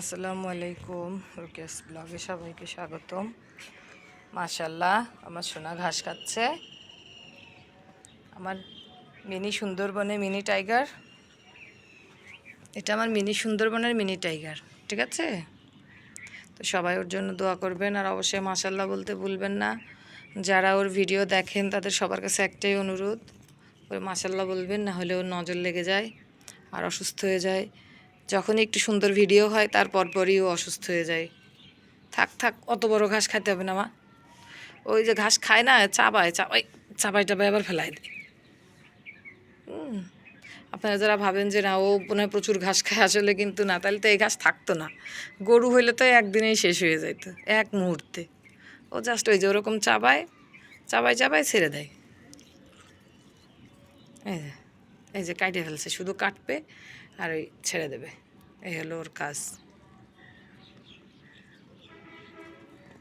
আসসালামু আলাইকুম, রুকেশ ব্লগে সবাইকে স্বাগতম। মাশাল্লাহ আমার সোনা ঘাস খাচ্ছে। আমার মিনি সুন্দরবনে মিনি টাইগার। এটা আমার মিনি সুন্দরবনের মিনি টাইগার, ঠিক আছে? তো সবাই ওর জন্য দোয়া করবেন, আর অবশ্যই মাশাল্লাহ বলতে ভুলবেন না। যারা ওর ভিডিও দেখেন, তাদের সবার কাছে একটাই অনুরোধ, ওই মাশাল্লাহ বলবেন, না হলে ওর নজর লেগে যায়, আর অসুস্থ হয়ে যায়। যখন একটু সুন্দর ভিডিও হয়, তার পরপরই ও অসুস্থ হয়ে যায়। থাক থাক, অত বড় ঘাস খাইতে হবে না, মা। ওই যে ঘাস খায় না, চাবায় চাবাই চাবাই টাবাই আবার ফেলাই দেয় আপনারা যারা ভাবেন যে না, ও মনে প্রচুর ঘাস খায়, আসলে কিন্তু না তাহলে তো এই ঘাস থাকতো না। গরু হইলে তো একদিনেই শেষ হয়ে যেত এক মুহূর্তে। ও জাস্ট ওই যে ওরকম চাবায় চাবাই চাবাই ছেড়ে দেয়। এই যে এই যে কাটে ফেলছে, শুধু কাটবে আর ওই ছেড়ে দেবে। এই হলো ওর কাজ।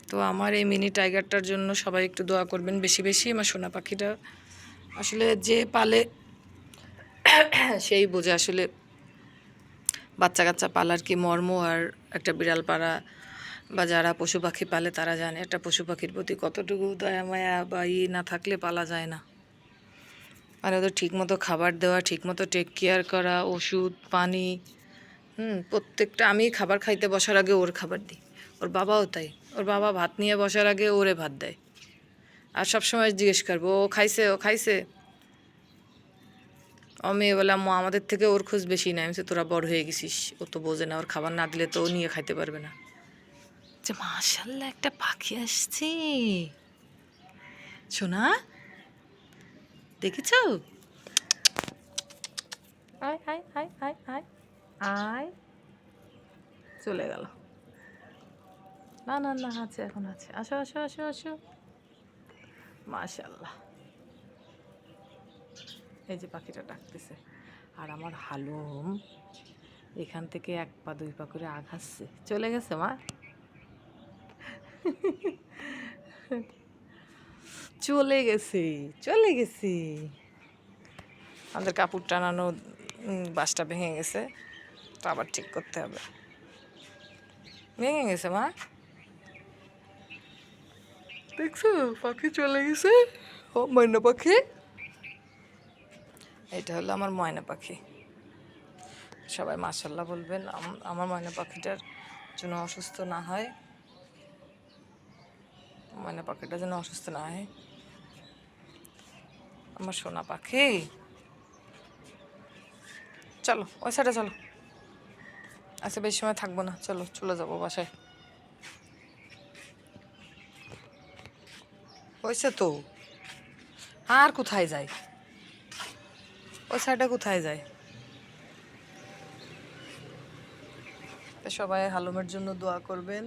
তো আমার এই মিনি টাইগারটার জন্য সবাই একটু দোয়া করবেন বেশি বেশি, আমার সোনা পাখিটা আসলে যে পালে সেই বোঝে আসলে বাচ্চা কাচ্চা পালার কি মর্ম আর একটা বিড়াল পাড়া বা যারা পশু পাখি পালে তারা জানে একটা পশু পাখির প্রতি কতটুকু দয়া, মায়া বা ই না থাকলে পালা যায় না। মানে ওদের ঠিকমতো খাবার দেওয়া, ঠিকমতো টেক কেয়ার করা, ওষুধ, পানি হুম, প্রত্যেকটা আমি খাবার খাইতে বসার আগে ওর খাবার দিই। ওর বাবাও তাই। ওর বাবা ভাত নিয়ে বসার আগে ওরে ভাত দেয়। আর সবসময় জিজ্ঞেস করব, ও খাইছে ও খাইছে? ও মেয়ে বলে, আম্মু, আমাদের থেকে ওর খোঁজ বেশি নাই আমি তোরা বড় হয়ে গেছিস। ও তো বোঝে না। ওর খাবার না দিলে তো ও নিয়ে খাইতে পারবে না। যে মাশাল্লাহ, একটা পাখি আসছে। শোনা দেখেছ? আয় আয় আয় আয় আয়। আয়। চলে গেল। না না না আছে এখন আছে। আসো আসো আসো আসো। মাশাল্লাহ এই যে পাখিটা ডাকতেছে। আর আমার হালুম এখান থেকে এক পা দুই পা করে আঘাচ্ছে চলে গেছে মা? চলে গেছে চলে গেছে। আমাদের কাপড় টানানো বাসটা ভেঙে গেছে। তো আবার ঠিক করতে হবে। ভেঙে গেছে মা। দেখছ পাখি চলে গেছে। ও ময়না পাখি। এটা হলো আমার ময়না পাখি। সবাই মাসাল্লাহ বলবেন আম- আমার ময়না পাখিটার যেন অসুস্থ না হয়। ময়না পাখিটা যেন অসুস্থ না হয়। আমার সোনা পাখি। চলো ওই সাইডে চলো। আচ্ছা বেশি সময় থাকব না। চলো, চলে যাব বাসায়। হয়েছে তো? আর কোথায় যায়? ওই সাইডে কোথায় যায়? সবাই হালুমের জন্য দোয়া করবেন।